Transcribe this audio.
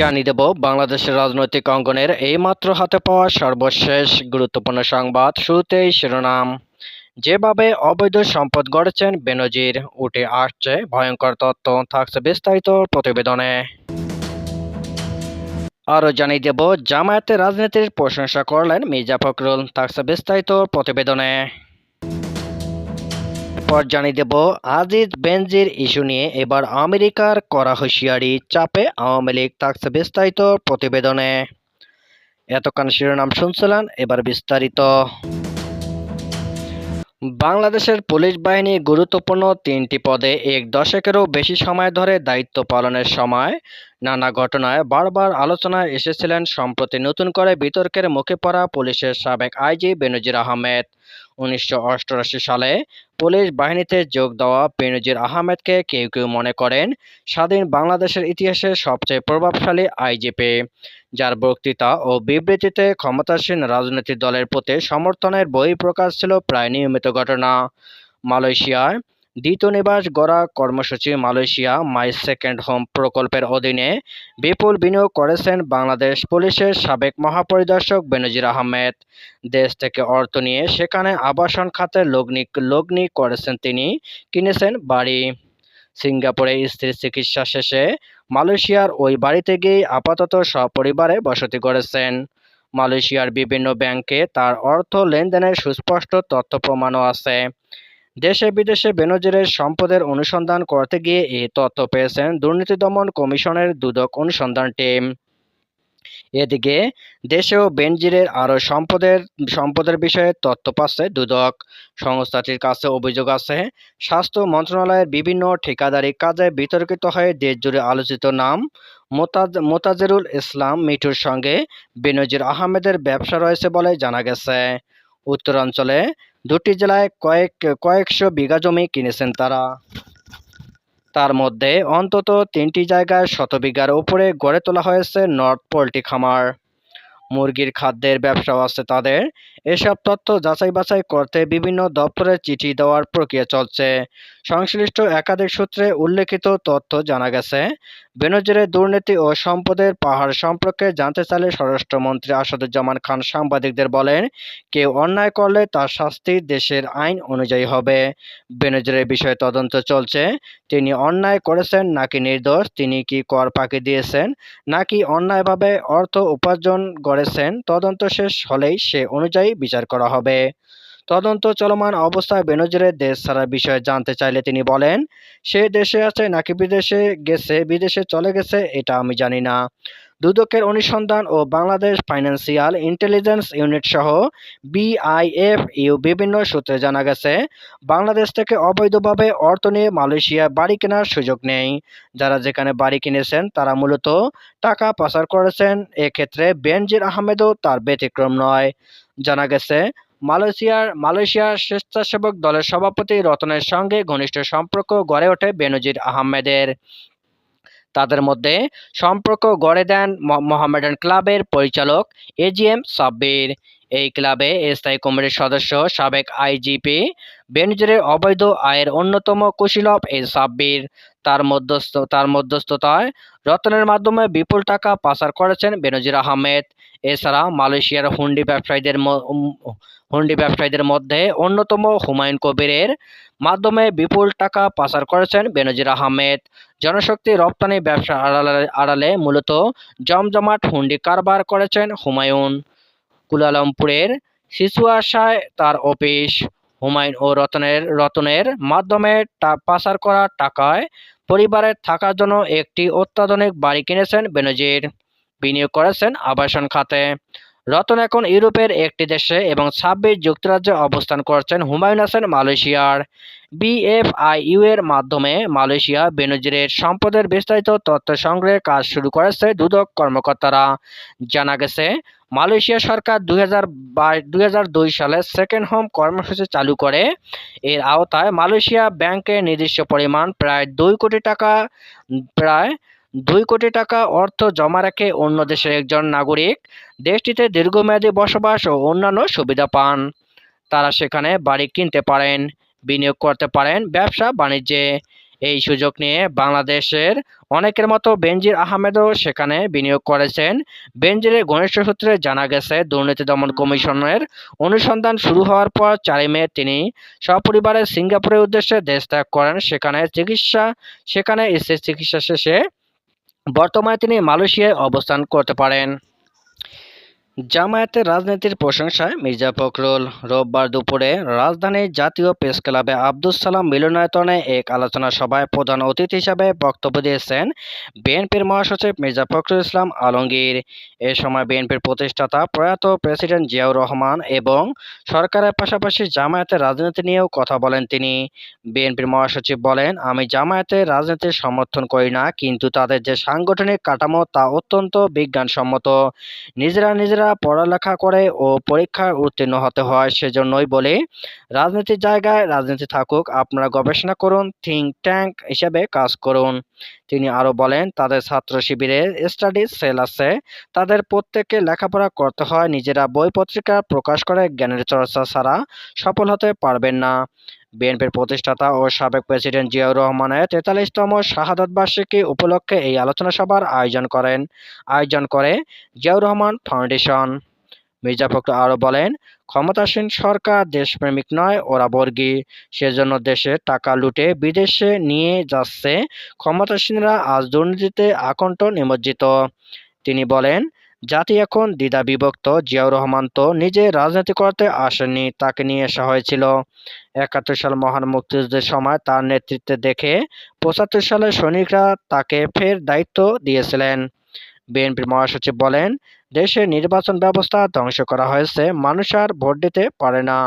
জানিয়ে দেব, বাংলাদেশের রাজনৈতিক অঙ্গনের এইমাত্র হাতে পাওয়া সর্বশেষ গুরুত্বপূর্ণ সংবাদ শুরুতেই শিরোনাম। যেভাবে অবৈধ সম্পদ গড়েছেন বেনজির, উঠে আসছে ভয়ঙ্কর তথ্য, থাকছে বিস্তারিত প্রতিবেদনে। আরও জানিয়ে দেব, জামায়াতের রাজনীতির প্রশংসা করলেন মির্জা ফখরুল, থাকছে বিস্তারিত প্রতিবেদনে। পর জানিয়ে দেব, আজিজ বেনজির ইস্যু নিয়ে এবার আমেরিকার করা হুঁশিয়ারি চাপে আওয়ামী লীগ থাকছে বিস্তারিত প্রতিবেদনে। এতক্ষণ শিরোনাম শুনছিলেন, এবার বিস্তারিত। বাংলাদেশের পুলিশ বাহিনী গুরুত্বপূর্ণ তিনটি পদে এক দশকেরও বেশি সময় ধরে দায়িত্ব পালনের সময় নানা ঘটনায় বারবার আলোচনায় এসেছিলেন, সম্প্রতি নতুন করে বিতর্কের মুখে পড়া পুলিশের সাবেক আইজি বেনজির আহমেদ। উনিশশো অষ্টআশি সালে পুলিশ বাহিনীতে যোগ দেওয়া বেনজির আহমেদকে কেউ কেউ মনে করেন স্বাধীন বাংলাদেশের ইতিহাসে সবচেয়ে প্রভাবশালী আইজিপি। যার বক্তৃতা ও বিবৃতিতে ক্ষমতাসীন রাজনৈতিক দলের প্রতি সমর্থনের বহিঃপ্রকাশ ছিল প্রায় নিয়মিত ঘটনা। মালয়েশিয়ায় দ্বিতীয় নিবাস গড়া কর্মসূচি মালয়েশিয়া মাই সেকেন্ড হোম প্রকল্পের অধীনে বিপুল বিনিয়োগ করেছেন বাংলাদেশ পুলিশের সাবেক মহাপরিদর্শক বেনজির আহমেদ। দেশ থেকে অর্থ নিয়ে সেখানে আবাসন খাতে লগ্নি লগ্নি করেছেন তিনি, কিনেছেন বাড়ি। সিঙ্গাপুরে স্ত্রীর চিকিৎসা শেষে মালয়েশিয়ার ওই বাড়িতে গিয়ে আপাতত সপরিবারে বসতি করেছেন মালয়েশিয়ার বিভিন্ন ব্যাংকে তার অর্থ লেনদেনের সুস্পষ্ট তথ্য প্রমাণও আছে। দেশে বিদেশে বেনজিরের সম্পদের অনুসন্ধান করতে গিয়ে এই তথ্য পেয়েছেন দুর্নীতি দমন কমিশনের দুদক অনুসন্ধান টিম। এদিকে, দেশেও বেনজিরের আরও সম্পদের সম্পদের বিষয়ে তথ্য পাচ্ছে দুদক। সংস্থাটির কাছে অভিযোগ আছে, স্বাস্থ্য মন্ত্রণালয়ের বিভিন্ন ঠিকাদারি কাজে বিতর্কিত হয়ে দেশজুড়ে আলোচিত নাম মোতাজ, মোতাজেরুল ইসলাম মিঠুর সঙ্গে বেনজির আহমেদের ব্যবসা রয়েছে বলে জানা গেছে। উত্তরাঞ্চলে দুটি জেলায় কয়েক, কয়েকশো বিঘা জমি কিনেছেন তারা। তার মধ্যে অন্তত তিনটি জায়গায় শত বিঘার উপরে গড়ে তোলা হয়েছে নর্থ পোলট্রি খামার। মুরগির খাদ্যের ব্যবসাও আছে তাদের। এসব তথ্য যাচাই বাছাই করতে বিভিন্ন দপ্তরে চিঠি দেওয়ার প্রক্রিয়া চলছে। সংশ্লিষ্ট একাধিক সূত্রে উল্লেখিত তথ্য জানা গেছে, বেনজিরের দুর্নীতি ও সম্পদের পাহাড় সম্পর্কে জানতে চাইলে স্বরাষ্ট্রমন্ত্রী আসাদুজ্জামান খান সাংবাদিকদের বলেন, কেউ অন্যায় করলে তার শাস্তি দেশের আইন অনুযায়ী হবে। বেনজিরের বিষয়ে তদন্ত চলছে, তিনি অন্যায় করেছেন নাকি নির্দোষ, তিনি কি কর ফাঁকি দিয়েছেন নাকি অন্যায়ভাবে অর্থ উপার্জন করেছেন, তদন্ত শেষ হলেই সে অনুযায়ী বিচার করা হবে। তদন্ত চলমান অবস্থায় বেনজিরের দেশ ছাড়ার বিষয়ে জানতে চাইলে তিনি বলেন, সে দেশে আছে নাকি বিদেশে গেছে, বিদেশে চলে গেছে এটা আমি জানি না। দুদকের অনুসন্ধান ও বাংলাদেশ ফাইন্যান্সিয়াল ইন্টেলিজেন্স ইউনিট সহ বিআইএফ ইউ বিভিন্ন সূত্রে জানা গেছে, বাংলাদেশ থেকে অবৈধভাবে অর্থ নিয়ে মালয়েশিয়ায় বাড়ি কেনার সুযোগ নেই। যারা যেখানে বাড়ি কিনেছেন, তারা মূলত টাকা পাচার করেছেন। এক্ষেত্রে বেনজির আহমেদও তার ব্যতিক্রম নয়। জানা গেছে মালয়েশিয়ার মালয়েশিয়ার স্বেচ্ছাসেবক দলের সভাপতি রতনের সঙ্গে ঘনিষ্ঠ সম্পর্ক গড়ে ওঠে বেনজির আহমেদের। তাদের মধ্যে সম্পর্ক গড়ে দেন মোহামেডান ক্লাবের পরিচালক এজিএম সাব্বির। এই ক্লাবে স্থায়ী কমিটির সদস্য, সাবেক আইজিপি বেনজিরের অবৈধ আয়ের অন্যতম কুশীলভ এই সাব্বির। তার মধ্যস্থ, তার মধ্যস্থতায় রতনের মাধ্যমে বিপুল টাকা পাচার করেছেন বেনজির আহমেদ। এছাড়া মালয়েশিয়ার হুন্ডি ব্যবসায়ীদের হুন্ডি ব্যবসায়ীদের মধ্যে অন্যতম হুমায়ুন কবিরের মাধ্যমে বিপুল টাকা পাচার করেছেন বেনজির আহমেদ। জনশক্তি রপ্তানি ব্যবসা আড়ালে মূলত জমজমাট হুন্ডি কারবার করেছেন হুমায়ুন। কুলালামপুরের আশায় তার অফিস, হুমায়ুন ও রতনের রতনের মাধ্যমে পাচার করা টাকায় পরিবারের থাকার জন্য একটি অত্যাধুনিক বাড়ি কিনেছেন বেনজির। বিনিয়োগ করেছেন আবাসন খাতে। রতন এখন ইউরোপের একটি দেশে এবং ছাব্বিশ যুক্তরাজ্যে অবস্থান করছেন হুমায়ুন হাসান মালয়েশিয়ার। বিএফআইইউ এর মাধ্যমে মালয়েশিয়া বেনজিরের সম্পদের বিস্তারিত তথ্য সংগ্রহের কাজ শুরু করেছে দুদক কর্মকর্তারা। জানা গেছে, মালয়েশিয়া সরকার দুই সালে সেকেন্ড হোম কর্মসূচি চালু করে। এর আওতায় মালয়েশিয়া ব্যাংকের নির্দিষ্ট পরিমাণ প্রায় দুই কোটি টাকা, প্রায় দুই কোটি টাকা অর্থ জমা রেখে অন্য দেশের একজন নাগরিক দেশটিতে দীর্ঘমেয়াদী বসবাস ও অন্যান্য সুবিধা পান। তারা সেখানে বাড়ি কিনতে পারেন, বিনিয়োগ করতে পারেন ব্যবসা বাণিজ্যে। এই সুযোগ নিয়ে বাংলাদেশের অনেকের মতো বেনজির আহমেদও সেখানে বিনিয়োগ করেছেন। বেনজিরের ঘনিষ্ঠ সূত্রে জানা গেছে, দুর্নীতি দমন কমিশনের অনুসন্ধান শুরু হওয়ার পর চারি মে তিনি সপরিবারে সিঙ্গাপুরের উদ্দেশ্যে দেশ ত্যাগ করেন। সেখানে চিকিৎসা, সেখানে এসে চিকিৎসা শেষে বর্তমানে তিনি মালয়েশিয়ায় অবস্থান করতে পারেন। জামায়াতের রাজনীতির প্রশংসায় মির্জা ফখরুল। রোববার দুপুরে রাজধানীর জাতীয় প্রেস ক্লাবে আব্দুস সালাম মিলনায়তনে এক আলোচনা সভায় প্রধান অতিথি হিসাবে বক্তব্য দিয়েছেন বিএনপির মহাসচিব মির্জা ফখরুল ইসলাম আলমগীর। এ সময় বিএনপির প্রতিষ্ঠাতা প্রয়াত প্রেসিডেন্ট জিয়াউর রহমান এবং সরকারের পাশাপাশি জামায়াতের রাজনীতি নিয়েও কথা বলেন তিনি। বিএনপির মহাসচিব বলেন, আমি জামায়াতের রাজনীতির সমর্থন করি না, কিন্তু তাদের যে সাংগঠনিক কাঠামো তা অত্যন্ত বিজ্ঞানসম্মত। নিজেরা নিজেরা পড়ালেখা করে ও পরীক্ষায় উত্তীর্ণ হতে হয় সেজন্যই বলে, রাজনীতির জায়গায় রাজনীতি থাকুক, আপনারা গবেষণা করুন থিঙ্ক ট্যাঙ্ক হিসেবে কাজ করুন। তিনি আরও বলেন, তাদের ছাত্র শিবিরে স্টাডি সেল আছে। তাদের প্রত্যেককে লেখাপড়া করতে হয়, নিজেরা বই পত্রিকা প্রকাশ করে, জ্ঞানের চর্চা ছাড়া সফল হতে পারবেন না। বিএনপির প্রতিষ্ঠাতা ও সাবেক প্রেসিডেন্ট জিয়াউর রহমানের তেতাল্লিশতম শাহাদত বার্ষিকী উপলক্ষে এই আলোচনা সভার আয়োজন করেন। আয়োজন করে জিয়াউর রহমান ফাউন্ডেশন। মির্জা ফখরুল আরও বলেন ক্ষমতাসীন সরকার দেশপ্রেমিক নয়, ওরা বর্গী। সেজন্য দেশে টাকা লুটে বিদেশে নিয়ে যাচ্ছে। ক্ষমতাসীনরা আজ দুর্নীতিতে আকণ্ঠ নিমজ্জিত। তিনি বলেন, জাতি এখন দ্বিধা বিভক্ত জিয়াউর রহমান তো নিজে রাজনীতি করতে আসেননি, তাকে নিয়ে আসা হয়েছিল। একাত্তর সাল মহান মুক্তিযুদ্ধের সময় তার নেতৃত্বে দেখে পঁচাত্তর সালে সৈনিকরা তাকে ফের দায়িত্ব দিয়েছিলেন। বিএনপির মহাসচিব বলেন দেশের নির্বাচন ব্যবস্থা ধ্বংস করা হয়েছে মানুষ আর ভোট দিতে পারে না।